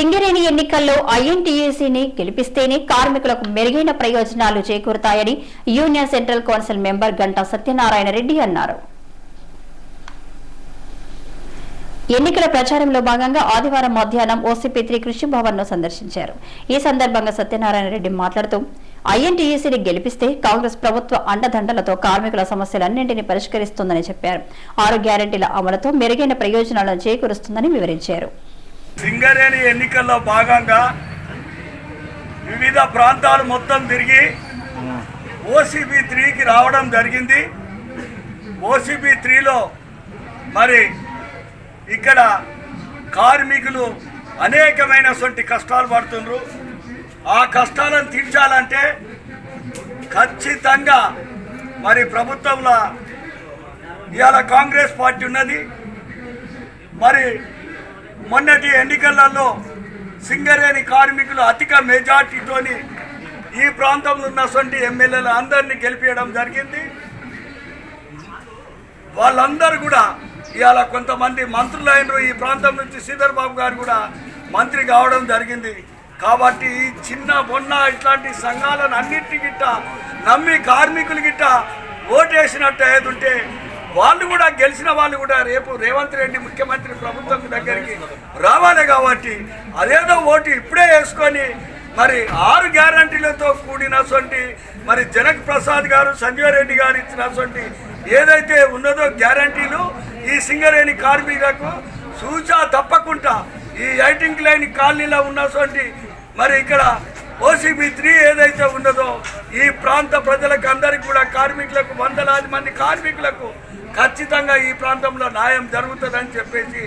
సింగరేణి ఎన్నికల్లో ఐఎన్టీయూసీని గెలిపిస్తేనే కార్మికులకు మెరుగైన ప్రయోజనాలు చేకూరుతాయని union central council member Ganta Satyanarayana Reddy అన్నారు. ఎన్నికల ప్రచారంలో భాగంగా ఆదివారం మధ్యాహ్నం ఓసీపీ త్రీ కృషి భవన్ను సందర్శించారు. ఈ సందర్భంగా సత్యనారాయణ రెడ్డి మాట్లాడుతూ ఐఎన్టీయూసీని గెలిపిస్తే కాంగ్రెస్ ప్రభుత్వ అండదండలతో కార్మికుల సమస్యలన్నింటినీ పరిష్కరిస్తుందని చెప్పారు. ఆరు గ్యారంటీల అమలుతో మెరుగైన ప్రయోజనాలను చేకూరుస్తుందని వివరించారు. సింగరేణి ఎన్నికల్లో భాగంగా వివిధ ప్రాంతాలు మొత్తం తిరిగి ఓసీబీ త్రీకి రావడం జరిగింది. ఓసీబీ త్రీలో మరి ఇక్కడ కార్మికులు అనేకమైనటువంటి కష్టాలు పడుతుండ్రు. ఆ కష్టాలను తీర్చాలంటే ఖచ్చితంగా మరి ప్రభుత్వంలో ఇవాళ కాంగ్రెస్ పార్టీ ఉన్నది. మరి మొన్నటి ఎన్నికలలో సింగరేణి కార్మికులు అధిక మెజార్టీతోని ఈ ప్రాంతంలో ఉన్నటువంటి ఎమ్మెల్యేలు అందరినీ గెలిపించడం జరిగింది. వాళ్ళందరూ కూడా ఇవాళ కొంతమంది మంత్రులు అయినరు ఈ ప్రాంతం నుంచి శ్రీధర్ బాబు గారు కూడా మంత్రి కావడం జరిగింది. కాబట్టి ఈ చిన్న బొన్న ఇట్లాంటి సంఘాలను అన్నింటి గిట్ట నమ్మి కార్మికులు గిట్ట ఓటేసినట్టు ఏదుంటే వాళ్ళు కూడా గెలిచిన వాళ్ళు కూడా రేపు రేవంత్ రెడ్డి ముఖ్యమంత్రి ప్రభుత్వం దగ్గరికి రావాలి కాబట్టి అదేదో ఓటు ఇప్పుడే వేసుకొని మరి ఆరు గ్యారంటీలతో కూడినటువంటి మరి జనక్ ప్రసాద్ గారు సంజయ్ రెడ్డి గారు ఇచ్చినటువంటి ఏదైతే ఉన్నదో గ్యారంటీలు ఈ సింగరేణి కార్మికులకు సూచా తప్పకుండా ఈ ఐటింగ్ లైన్ కాలనీలో ఉన్నటువంటి మరి ఇక్కడ ఓసీబీ త్రీ ఏదైతే ఉన్నదో ఈ ప్రాంత ప్రజలకు అందరికీ కూడా కార్మికులకు వందలాది మంది కార్మికులకు ఖచ్చితంగా ఈ ప్రాంతంలో న్యాయం జరుగుతుందని చెప్పేసి